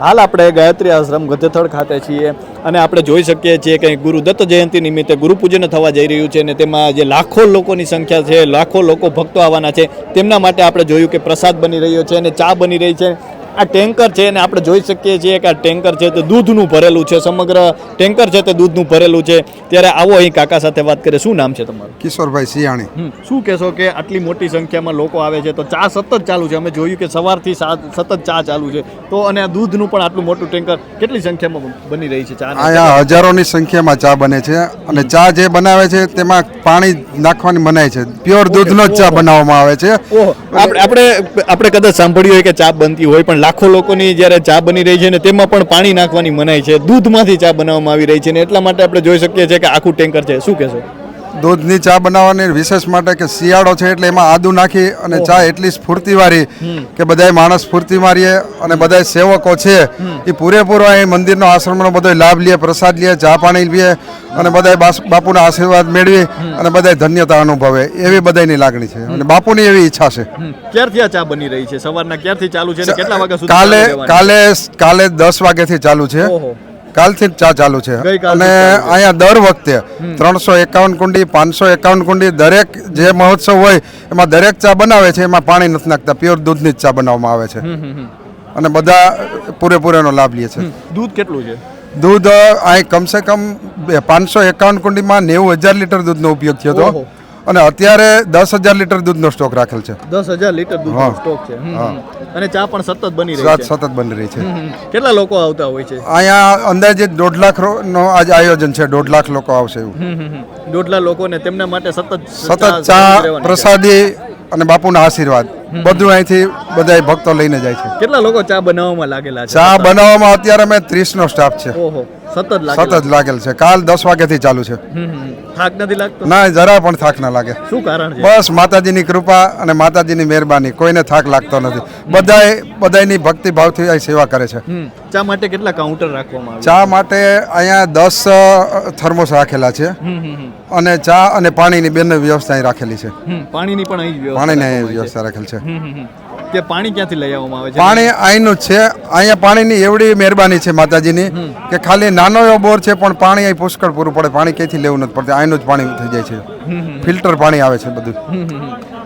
હાલ આપણે ગાયત્રી આશ્રમ ગધેથળ ખાતે છીએ અને આપણે જોઈ શકીએ છીએ કે ગુરુ દત્ત જયંતિ નિમિત્તે ગુરુપૂજન થવા જઈ રહ્યું છે અને તેમાં જે લાખો લોકોની સંખ્યા છે, લાખો લોકો ભક્તો આવવાના છે, તેમના માટે આપણે જોયું કે પ્રસાદ બની રહ્યો છે અને ચા બની રહી છે. આ ટેન્કર છે અને આપણે જોઈ શકીએ છીએ કે આ ટેન્કર છે તે દૂધનું ભરેલું છે. સમગ્ર ટેન્કર છે તે દૂધનું ભરેલું છે. ત્યારે આવો અહીં કાકા સાથે વાત કરીએ. શું નામ છે તમારું? કિશોરભાઈ સિયાણી શું કહેશો કે આટલી મોટી સંખ્યામાં લોકો આવે છે? તો ચા સતત ચાલુ છે. અમે જોયું કે સવારથી સતત ચા ચાલુ છે. તો અને આ દૂધનું પણ આટલું મોટું ટેન્કર કેટલી સંખ્યામાં બની રહી છે ચા અહીંયા હજારોની સંખ્યામાં ચા બને છે અને ચા જે બનાવે છે તેમાં પાણી નાખવાની મનાય છે. પ્યોર દૂધનો જ ચા બનાવવામાં આવે છે. આપણે આપણે આપણે કદાચ સાંભળ્યું હોય કે ચા બનતી હોય પણ લાખો લોકોની જ્યારે ચા બની રહી છે ને તેમાં પણ પાણી નાખવાની મનાઈ છે. દૂધમાંથી ચા બનાવવામાં આવી રહી છે ને એટલા માટે આપણે જોઈ શકીએ છીએ કે આખું ટેન્કર છે. શું કહેશો? દૂધની ચા બનાવવાની વિશેષ માટે કે શિયાળો છે એટલે એમાં આદુ નાખી અને ચા એટલી સ્ફૂર્તિવાળી કે બધાય માણસ સ્ફૂર્તિ મારીએ અને બધાય સેવકો છે એ પૂરેપૂરો અહીં મંદિરનો આશ્રમનો બધો લાભ લે પ્રસાદ લે ચા પાણી લઈએ અને બધાય બાપુના આશીર્વાદ મેળવી અને બધાય ધન્યતા અનુભવે. એવી બધાયની લાગણી છે અને બાપુની એવી ઈચ્છા છે. ક્યારથી આ ચા બની રહી છે? સવારના ક્યારથી ચાલુ છે કેટલા વાગ્યા સુધી કાલે કાલે કાલે દસ વાગ્યાથી ચાલુ છે. કાલથી જ ચા ચાલુ છે. અને અહીંયા દર વખતે ત્રણસો એકાવન કુંડી પાંચસો એકાવન કુંડી દરેક જે મહોત્સવ હોય એમાં દરેક ચા બનાવે છે એમાં પાણી નથી નાખતા. પ્યોર દૂધની જ ચા બનાવવામાં આવે છે. અને બધા પૂરેપૂરેનો લાભ લે છે. દૂધ કેટલું છે? દૂધ અહીં કમસે કમ પાંચસો એકાવન કુંડીમાં નેવું હજાર લીટર દૂધનો ઉપયોગ થયો. હતો. અને અત્યારે દસ હજાર લીટર દૂધનો સ્ટોક રાખેલ છે. દસ હજાર લીટર દૂધનો. સ્ટોક છે. અને ચા પણ સતત બની રહી છે. સતત બની રહી છે. કેટલા લોકો આવતા હોય છે? અહીંયા અંદાજે દોઢ લાખ નો આજ આયોજન છે. દોઢ લાખ લોકો આવશે એવું. દોઢ લાખ લોકોને તેમના માટે સતત સતત ચા. પ્રસાદી અને બાપુના આશીર્વાદ. બધું અહીંથી બધા ભક્તો લઈને જાય છે. કેટલા લોકો ચા બનાવવામાં લાગેલા છે? ચા બનાવવામાં અત્યારે અમે ત્રીસ નો સ્ટાફ છે. ઓહો સતત સતત લાગેલ છે. કાલ દસ વાગ્યાથી ચાલુ છે. થાક નથી લાગતો? ના જરા પણ થાક ના લાગે. શું કારણ છે? બસ માતાજીની કૃપા અને માતાજીની મહેરબાની. કોઈને થાક લાગતો નથી. બધાય બધાયની ભક્તિ ભાવથી અહીં સેવા કરે છે. ચા માટે કેટલા કાઉન્ટર રાખવામાં આવે ચા માટે અહીંયા દસ થર્મોસ રાખેલા છે. અને ચા અને પાણીની બંને વ્યવસ્થા અહીં રાખેલી છે. પાણીની પણ અહીં પાણીની અહીં વ્યવસ્થા રાખેલ છે. છે. તે પાણી ક્યાંથી લઈ આવવામાં આવે છે? પાણી અહીંનું છે અહીંયા પાણીની એવડી મહેરબાની છે માતાજીની કે ખાલી નાનો એવો બોર છે પણ પાણી અહીં પુષ્કળ પૂરું પડે. પાણી ક્યાંથી લેવું નથી પડતું અહીંનું જ પાણી થઈ જાય છે. ફિલ્ટર પાણી આવે છે બધું.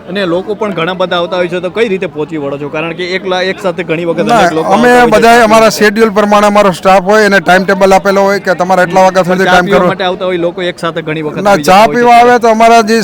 અને લોકો પણ ઘણા બધા આવતા હોય છે તો કઈ રીતે પહોંચી વળો છો? કારણ કે એકલા એક સાથે ઘણી વખત ના, અમે. બધા અમારા શેડ્યુલ પ્રમાણે અમારો સ્ટાફ હોય અને ટાઈમ ટેબલ આપેલો હોય કે તમારે એટલા વાગ્યા સુધી ટાઈમ કરો. માટે આવતા હોય લોકો એક સાથે ઘણી વખત ના ચા. પીવા આવે તો અમારા જે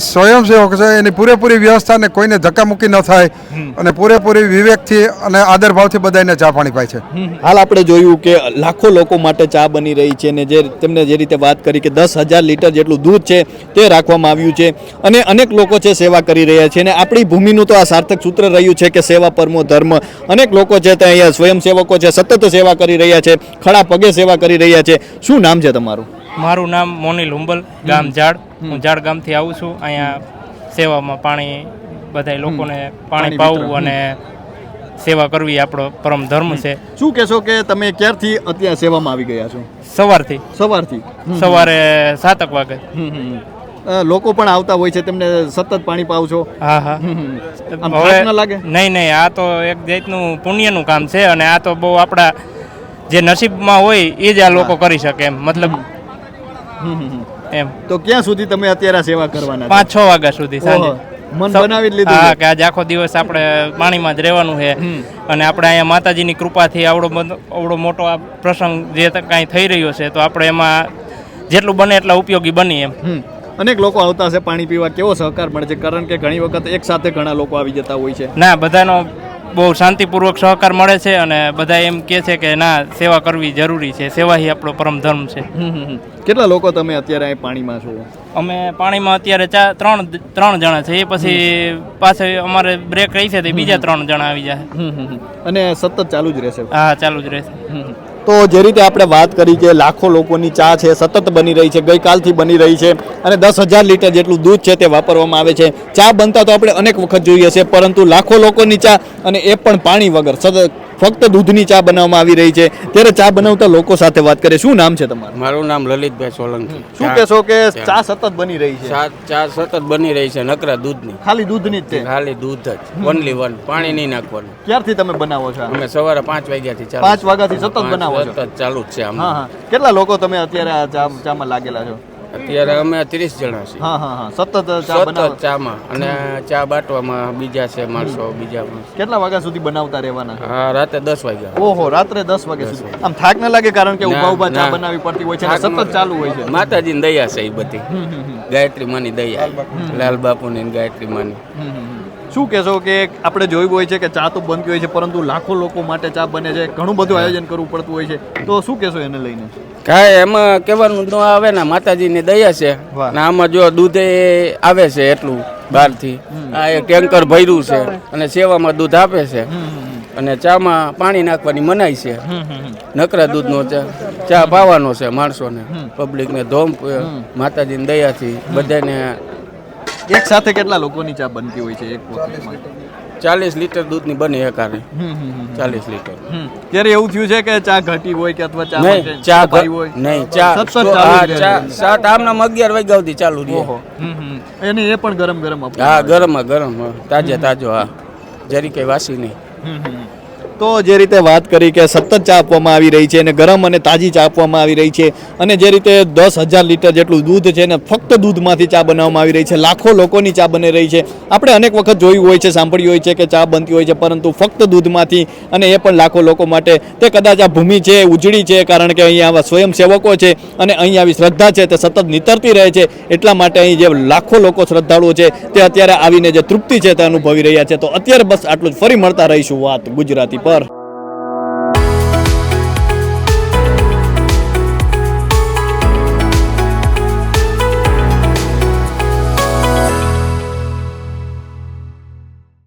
સ્વયંસેવક છે એની પૂરેપૂરી વ્યવસ્થા ને કોઈને ધક્કામુક્કી ન થાય અને પૂરેપૂરી વિવેકથી અને આદરભાવથી બધાને ચા પાણી પાય છે. હાલ આપણે જોયું કે લાખો લોકો માટે ચા બની રહી છે અને જે તેમને જે રીતે વાત કરી કે દસ હજાર લીટર જેટલું દૂધ છે તે રાખવામાં આવ્યું છે અને અનેક લોકો છે સેવા કરી રહ્યા છે અને આપણી ભૂમિનું તો આ સાર્થક સૂત્ર રહ્યું છે કે સેવા પરમો ધર્મ. અનેક લોકો છે તે અહીંયા સ્વયંસેવકો છે સતત સેવા કરી રહ્યા છે ખડા પગે સેવા કરી રહ્યા છે. શું નામ છે તમારું? મારું નામ મોનિલ હુંબલ ગામ ઝાડ. હું ઝાડ ગામથી આવું છું. અહીંયા સેવામાં પાણી બધા લોકોને પાણી પાવું અને સેવા કરવી આપણો પરમ ધર્મ છે. શું કહેશો કે તમે ક્યારથી અત્યારે સેવામાં આવી ગયા છો? સવારથી. સવારથી. સવારે સાતક વાગે. લોકો પણ આવતા હોય છે તેમને સતત પાણી પાવ છો. હા હા. લાગે? નહીં નહીં આ તો એક જાતનું પુણ્યનું કામ છે અને આ તો બહુ આપણા જે નસીબમાં હોય એ જ આ લોકો કરી શકે એમ મતલબ. એમ. તો ક્યાં સુધી તમે અત્યારે સેવા કરવાના પાંચ છ વાગ્યા સુધી સાંજે. મન બનાવી જ લીધું હા કે આજે આખો દિવસ આપણે પાણીમાં જ રહેવાનું છે. અને આપણે અહીંયા માતાજીની કૃપાથી આવડો આવડો મોટો આ પ્રસંગ જે કાંઈ થઈ રહ્યો છે તો આપણે એમાં જેટલું બને એટલા ઉપયોગી બની એમ. અનેક લોકો આવતા હશે પાણી પીવા કેવો સહકાર મળે છે? કારણ કે ઘણી વખત એક સાથે ઘણા લોકો આવી જતા હોય છે. ના બધાનો બહુ શાંતિપૂર્વક સહકાર મળે છે અને બધા એમ કહે છે કે ના સેવા કરવી જરૂરી છે. સેવા એ આપણો પરમ ધર્મ છે. કેટલા લોકો તમે અત્યારે અહીં પાણીમાં છો? અમે પાણીમાં અત્યારે ચા ત્રણ ત્રણ જણા છે. એ પછી પાછળ અમારે બ્રેક રહી છે તે બીજા ત્રણ જણા આવી જાય. અને સતત ચાલુ જ રહેશે? હા ચાલુ જ રહેશે. તો જે રીતે આપણે વાત કરી કે લાખો લોકોની ચા છે, સતત બની રહી છે, ગઈકાલથી બની રહી છે અને દસ હજાર લીટર જેટલું દૂધ છે તે વાપરવામાં આવે છે. ચા બનતા તો આપણે અનેક વખત જોઈએ છે, પરંતુ લાખો લોકોની ચા અને એ પણ પાણી વગર. સતત ફક્ત દૂધની ચા બનાવવામાં આવી રહી છે. ત્યારે ચા બનાવતા લોકો સાથે વાત કરીએ. શું નામ છે તમારું? મારું નામ લલિતભાઈ સોલંકી. શું કહેશો કે ચા સતત બની રહી છે? ચા ચા સતત બની રહી છે નકરા દૂધની. ખાલી દૂધની જ છે? ખાલી દૂધ જ. ઓનલી વન પાણી નહીં નાખવાનું. ક્યારથી તમે બનાવો છો અમે સવારે પાંચ વાગ્યાથી ચાલુ પાંચ વાગ્યાથી સતત બનાવો સતત ચાલુ જ છે આમ. હા હા. કેટલા લોકો તમે અત્યારે આ ચા ચામાં લાગેલા છો? અત્યારે અમે ત્રીસ જણા છીએ. હા હા હા. સતત ચા બનાવો. સતત ચામાં. અને ચા બાટવામાં બીજા છે માણસો બીજા માણસો. કેટલા વાગ્યા સુધી બનાવતા રહેવાના? હા રાતે દસ વાગ્યા. ઓહો રાત્રે દસ વાગ્યા સુધી. આમ થાક ન લાગે કારણ કે ના, ઊભા ઊભા ચા ના. બનાવવી પડતી હોય છે અને સતત ચાલુ હોય છે. માતાજીની દયા છે એ બધી. ગાયત્રી માની દયા. લાલ બાપુની ને ગાયત્રી માની શું કહેશો કે આપણે જોયું હોય છે કે ચા તો બનતી હોય છે પરંતુ લાખો લોકો માટે ચા બને છે ઘણું બધું આયોજન કરવું પડતું હોય છે. તો શું કહેશો એને લઈને? કાંઈ એમાં કહેવાનું ન આવે ને માતાજીની દયા છે. ને આમાં જો દૂધે આવે છે એટલું બહારથી. આ એક ટેન્કર ભર્યું છે અને સેવામાં દૂધ આપે છે. અને ચામાં પાણી નાખવાની મનાઈ છે. નકરા દૂધનો ચા ચા પાવાનો છે માણસોને. પબ્લિકને ધોમ માતાજીની દયાથી બધાને એક સાથે કેટલા લોકોની ચા બનતી હોય છે એક વખતમાં ચાલીસ લીટર દૂધની બને એકારે ચાલીસ લીટર. ત્યારે એવું થયું છે કે ચા ઘટી હોય કે અથવા ચા નહીં ચા કપાઈ હોય? નહીં ચા સાત આમના અગિયાર વાગ્યા સુધી ચાલુ રહે. એને એ પણ ગરમ ગરમ હા ગરમ હા, ગરમ. તાજે તાજો હા. જરી કઈ વાસી નહીં. તો જે રીતે વાત કરી કે સતત ચા આપવામાં આવી રહી છે અને ગરમ અને તાજી ચા આપવામાં આવી રહી છે અને જે રીતે દસ હજાર લીટર જેટલું દૂધ છે ને ફક્ત દૂધમાંથી ચા બનાવવામાં આવી રહી છે, લાખો લોકોની ચા બની રહી છે. આપણે અનેક વખત જોયું હોય છે, સાંભળ્યું હોય છે કે ચા બનતી હોય છે, પરંતુ ફક્ત દૂધમાંથી અને એ પણ લાખો લોકો માટે તે કદાચ આ ભૂમિ છે, ઉજળી છે, કારણ કે અહીંયા આવા સ્વયંસેવકો છે અને અહીં આવી શ્રદ્ધા છે તે સતત નીતરતી રહે છે. એટલા માટે અહીં જે લાખો લોકો શ્રદ્ધાળુઓ છે તે અત્યારે આવીને જે તૃપ્તિ છે તે અનુભવી રહ્યા છે. તો અત્યારે બસ આટલું જ. ફરી મળતા રહીશું વાત ગુજરાતી પર